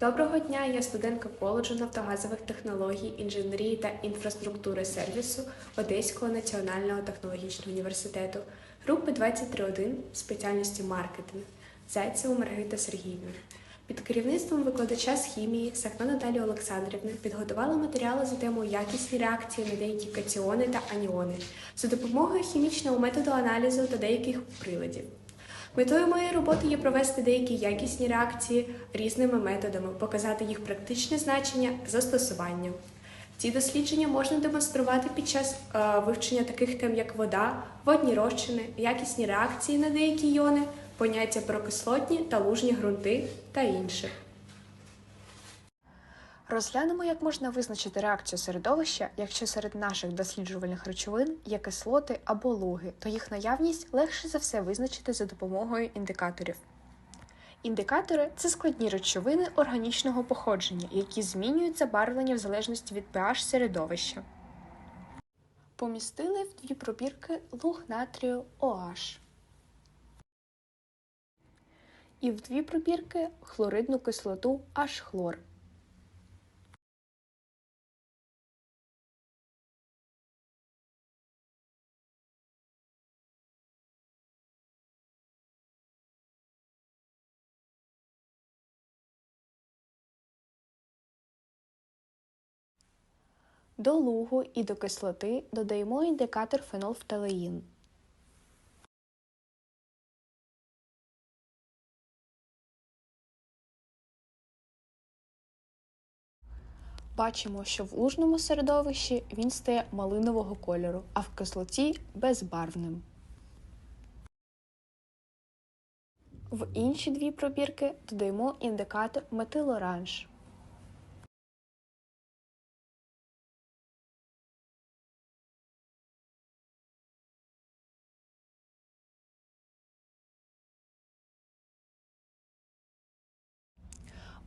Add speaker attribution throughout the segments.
Speaker 1: Доброго дня, я студентка коледжу нафтогазових технологій, інженерії та інфраструктури сервісу Одеського національного технологічного університету, групи 23.1 спеціальності маркетинг Зайцеву Маргарита Сергіївна. Під керівництвом викладача з хімії Сахно Наталії Олександрівни підготувала матеріали за темою якісні реакції на деякі катіони та аніони за допомогою хімічного методу аналізу та деяких приладів. Метою моєї роботи є провести деякі якісні реакції різними методами, показати їх практичне значення, застосування. Ці дослідження можна демонструвати під час е, вивчення таких тем, як вода, водні розчини, якісні реакції на деякі йони, поняття про кислотні та лужні ґрунти та інших.
Speaker 2: Розглянемо, як можна визначити реакцію середовища, якщо серед наших досліджувальних речовин є кислоти або луги, то їх наявність легше за все визначити за допомогою індикаторів. Індикатори це складні речовини органічного походження, які змінюють забарвлення в залежності від pH середовища. Помістили в дві пробірки луг натрію OH. І в дві пробірки хлоридну кислоту H-хлор. До лугу і до кислоти додаємо індикатор фенолфталеїн. Бачимо, що в лужному середовищі він стає малинового кольору, а в кислоті безбарвним. В інші дві пробірки додаємо індикатор метилоранж.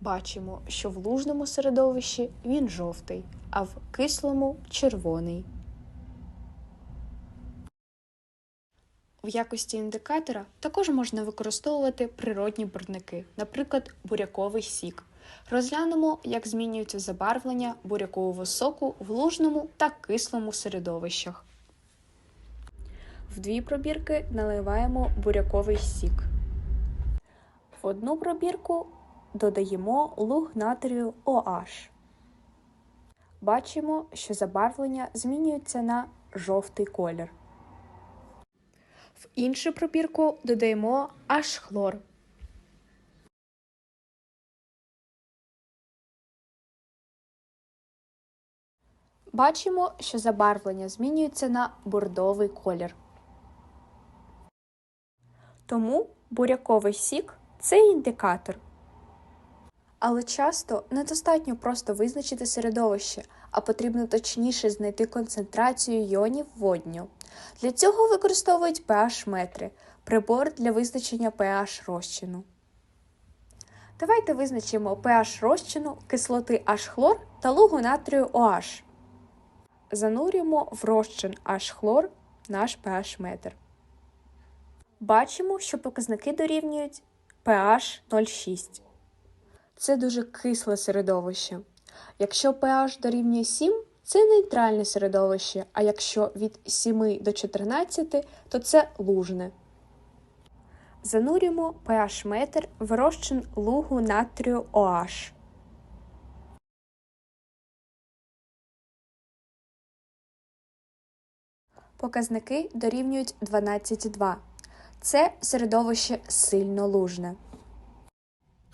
Speaker 2: Бачимо, що в лужному середовищі він жовтий, а в кислому червоний. В якості індикатора також можна використовувати природні барвники, наприклад, буряковий сік. Розглянемо, як змінюється забарвлення бурякового соку в лужному та кислому середовищах. В дві пробірки наливаємо буряковий сік. В одну пробірку додаємо луг натрію OH. Бачимо, що забарвлення змінюється на жовтий колір. В іншу пробірку додаємо H-хлор. Бачимо, що забарвлення змінюється на бордовий колір. Тому буряковий сік це індикатор. Але часто недостатньо просто визначити середовище, а потрібно точніше знайти концентрацію іонів водню. Для цього використовують pH-метри прибор для визначення pH розчину. Давайте визначимо pH розчину кислоти H-хлор та лугу натрію OH. Занурюємо в розчин H-хлор наш pH-метр. Бачимо, що показники дорівнюють pH 0,6. Це дуже кисле середовище. Якщо pH дорівнює 7, це нейтральне середовище, а якщо від 7 до 14, то це лужне. Занурюємо pH метр в розчин лугу натрію OH. Показники дорівнюють 12,2. Це середовище сильно лужне.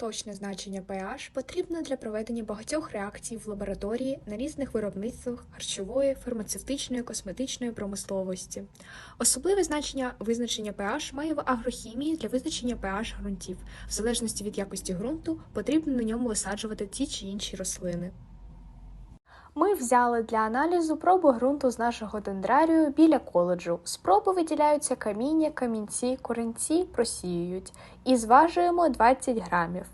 Speaker 2: Точне значення pH потрібно для проведення багатьох реакцій в лабораторії на різних виробництвах харчової, фармацевтичної, косметичної промисловості. Особливе значення визначення pH має в агрохімії для визначення pH ґрунтів. В залежності від якості ґрунту потрібно на ньому висаджувати ті чи інші рослини. Ми взяли для аналізу пробу ґрунту з нашого дендрарію біля коледжу. З проби виділяються каміння, камінці, коренці просіюють і зважуємо 20 грамів.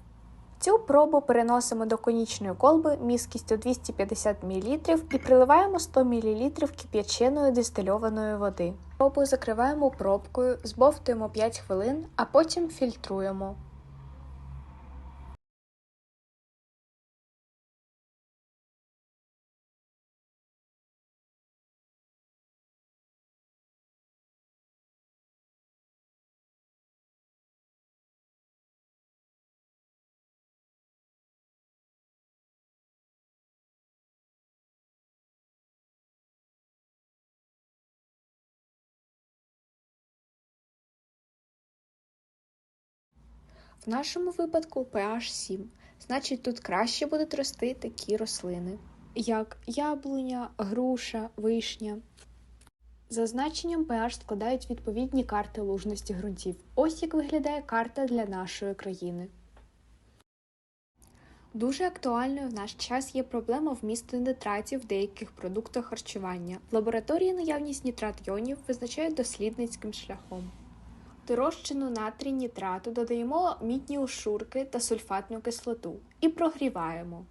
Speaker 2: Цю пробу переносимо до конічної колби міськістю 250 мл і приливаємо 100 мл кип'яченої дистильованої води. Пробу закриваємо пробкою, збовтуємо 5 хвилин, а потім фільтруємо. В нашому випадку pH 7, значить тут краще будуть рости такі рослини, як яблуня, груша, вишня. За значенням pH складають відповідні карти лужності ґрунтів. Ось як виглядає карта для нашої країни. Дуже актуальною в наш час є проблема вмісту нитратів в деяких продуктах харчування. В лабораторії наявність нітрат-йонів визначають дослідницьким шляхом. До розчину натрій нітрату додаємо мідні ошурки та сульфатну кислоту і прогріваємо.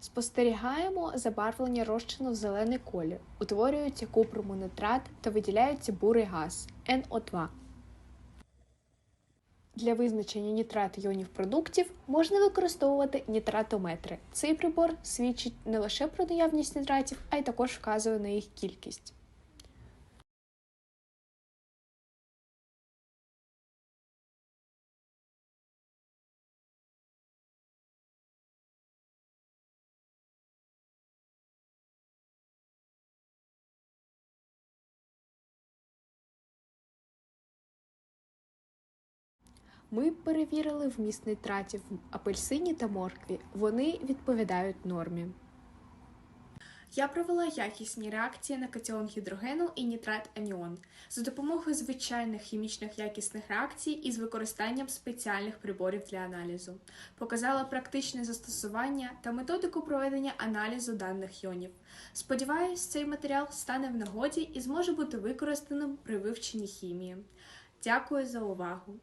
Speaker 2: Спостерігаємо забарвлення розчину в зелений колір, утворюється купромонитрат та виділяється бурий газ НО2. Для визначення нітрат іонів продуктів можна використовувати нітратометри. Цей прибор свідчить не лише про наявність нітратів, а й також вказує на їх кількість. Ми перевірили вміст нитратів в апельсині та моркві. Вони відповідають нормі. Я провела якісні реакції на катіон гідрогену і нітрат аніон за допомогою звичайних хімічних якісних реакцій і з використанням спеціальних приборів для аналізу. Показала практичне застосування та методику проведення аналізу даних йонів. Сподіваюсь, цей матеріал стане в нагоді і зможе бути використаним при вивченні хімії. Дякую за увагу!